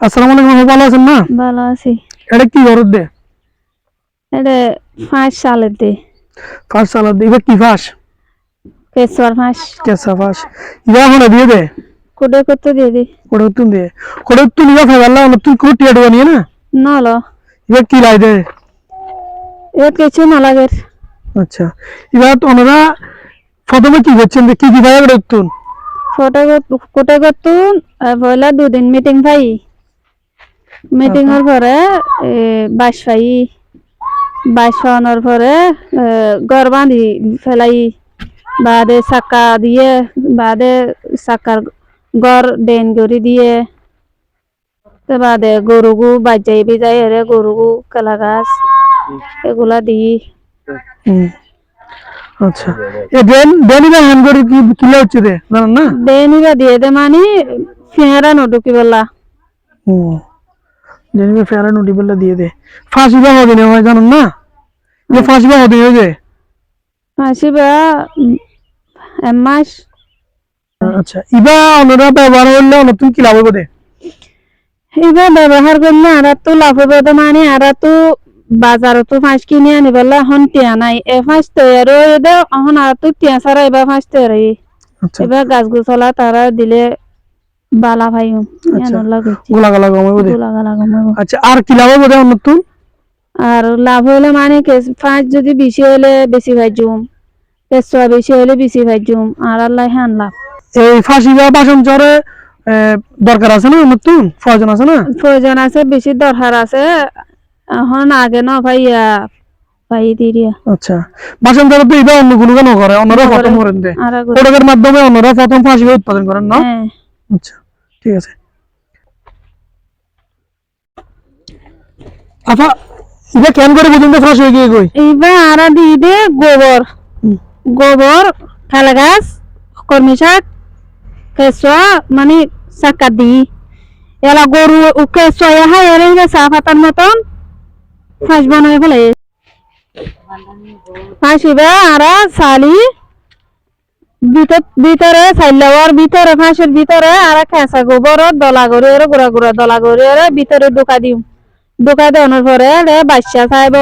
আসসালামু আলাইকুম ভালো আছেন না? ভালো আছি। এটা কি ঘর দে? এটা পাঁচ সালের দে। ফাঁস সালাদ দে? এবার কি ফাঁস? পেশোয়ার পাঁচ কেসা ফাঁস। ইবা এখন দিয়ে দে? কুড়ে করতে দিয়ে দি। কোড়ে তুন দে। কোড়ে তুন ইবা ফেলা না তুই কুটি আডবা নিয়ে না? নল এবার কি লাই দে? এ কিছু না লাগে আচ্ছা। এবার তো ওনারা প্রথমে কি করছেন? কি কি করে তুন কুটে করতু পয়লা দুদিন মিটিং পাই। মিটিং এর পরে বাস পাই। বাস পাওয়ানোর পরে ঘর বাঁধি ফেলাই। বাদে চাক্কা দিয়ে, বাদে চাক্কার ঘর ডেন করে দিয়ে। তো বাদে গরুগু বাজাই বিজাই এরে গরুগু কেলা গাছ এগুলা দিই। আচ্ছা। এ দেন দেন ইবা হ্যান্ড করে কি কিলা হচ্ছে দে জানেন না দেনিবা দিয়ে দে মানে ফেঁড়া নডুকি বললা হুম দেন ইবা ফেরা বলে দিয়ে দে। ফাঁসি বা হবে না হয় জানেন না? যে ফাঁসি বা হবে যে? আসিবা মাস। আচ্ছা ইবা ওনারা ব্যবহার করলে নতুন কি লাভ হবে দে এবার ব্যবহার করলে আর তো লাভ হবে তো মানে আর তো বাজারত তো ফাঁস কিনে আনি বললা এখন টিয়া নাই। এ ফাঁস তৈরি এখন আর তো টিয়া ছাড়া এবার ফাঁস তৈরি আচ্ছা। এবার গাছ গুছলা তারা দিলে বালা ভাই আচ্ছা। গোলা গোলা লাগা লাগা আচ্ছা আর কি লাভ হবে দে নতুন আর লাভ হইলে মানে ফাঁস যদি বেশি হইলে বেশি ভাজুম পেঁচুয়া বেশি হইলে বেশি ভাজুম আর আল্লাহ হ্যান লাভ। এই ফাঁসি বা বাসন চরে দরকার আছে না নতুন প্রয়োজন আছে না? প্রয়োজন আছে বেশি দরকার আছে। এখন আগে ন ভাইয়া ভাই দিরিয়া আচ্ছা বাসন তো এটা কোনো করে? অন্যরা দে। প্রোডাক্টের মাধ্যমে অন্যরা প্রথম ফাঁসি উৎপাদন করেন না? হ্যাঁ। আচ্ছা ঠিক আছে। আপা এটা কেন করে ফাঁস হয়ে গিয়ে গই এইবার আরা দিয়ে দে গোবর। গোবর খালা গাছ কর্মী শাক কেঁচুয়া মানে চাকা দি। এলা গরু কেঁচুয়া হাই এর চা পাতার মতন। ফাঁস বানাই ফেলে ফাঁসিবে আর চালি। ভিতর সাইলাওয়ার ভিতরে, ফাঁসের ভিতরে আর কেঁচা গোবর, দলা গড়ি গুড়া গুড়া দলা গড়ি ভিতরে দোকা দিম। দোকা দেওয়ানোর পরে বাচ্চা চাইব